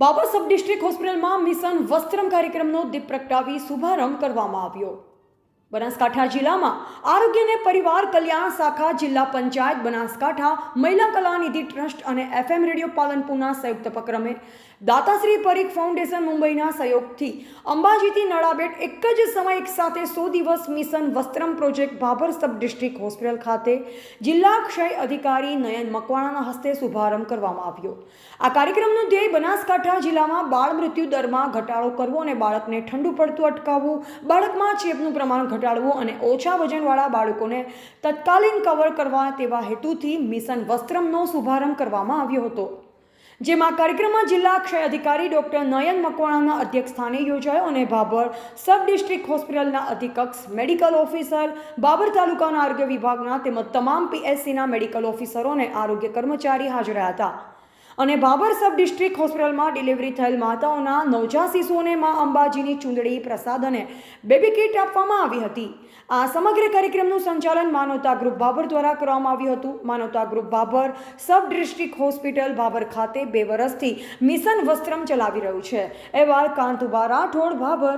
બાબા સબ district હોસ્પિટલમાં mission વસ્ત્રમ કાર્યક્રમનો દીપ પ્રગટાવી શુભારંભ કરવામાં આવ્યો. બનાસકાંઠા જિલ્લામાં આરોગ્ય અને પરિવાર કલ્યાણ શાખા, જિલ્લા પંચાયત, બનાસકાંઠા, મહિલા કલાનિધિ ટ્રસ્ટ અને એફએમ રેડિયો પાલનપુરના સંયુક્ત ઉપક્રમે દાતાશ્રી પરીખ ફાઉન્ડેશન મુંબઈના સહયોગથી અંબાજીથી નળાબેટ એક જ સમય એક સાથે સો દિવસ mission Vastram project Bhabhar sub district hospital ખાતે જિલ્લા ક્ષય અધિકારી નયન મકવાણાના હસ્તે શુભારંભ કરવામાં આવ્યો. આ કાર્યક્રમનો ધ્યેય બનાસકાંઠા જિલ્લામાં બાળ મૃત્યુ દરમાં ઘટાડો કરવો અને બાળકને ઠંડુ પડતું અટકાવવું, બાળકમાં ચેપનું પ્રમાણ ઘટાડવું અને ઓછા વજનવાળા બાળકોને તત્કાલીન કવર કરવા તેવા હેતુથી મિશન વસ્ત્રમનો શુભારંભ કરવામાં આવ્યો હતો. જેમાં કાર્યક્રમમાં જિલ્લા ક્ષય અધિકારી ડોક્ટર નયન મકવાણાના અધ્યક્ષસ્થાને યોજાયો અને ભાભર સબ ડિસ્ટ્રિક્ટ હોસ્પિટલના અધિકક્ષ, મેડિકલ ઓફિસર, બાબર તાલુકાના આરોગ્ય વિભાગના તેમજ તમામ પીએસસીના મેડિકલ ઓફિસરો અને આરોગ્ય કર્મચારી હાજર રહ્યા હતા. અને ભાભર સબ ડિસ્ટ્રિક્ટ હોસ્પિટલમાં ડિલિવરી થયેલ માતાઓના નવજાત શિશુઓને મા અંબાજીની ચૂંદડી, પ્રસાદ અને બેબી કીટ આપવામાં આવી હતી. આ સમગ્ર કાર્યક્રમનું સંચાલન માનવતા ગ્રુપ ભાભર દ્વારા કરવામાં આવ્યું હતું. Manavta group Bhabhar sub district hospital Bhabhar ખાતે બે વર્ષથી મિશન વસ્ત્રમ ચલાવી રહ્યું છે. અહેવાલ કાંતુબા રાઠોડ ભાભર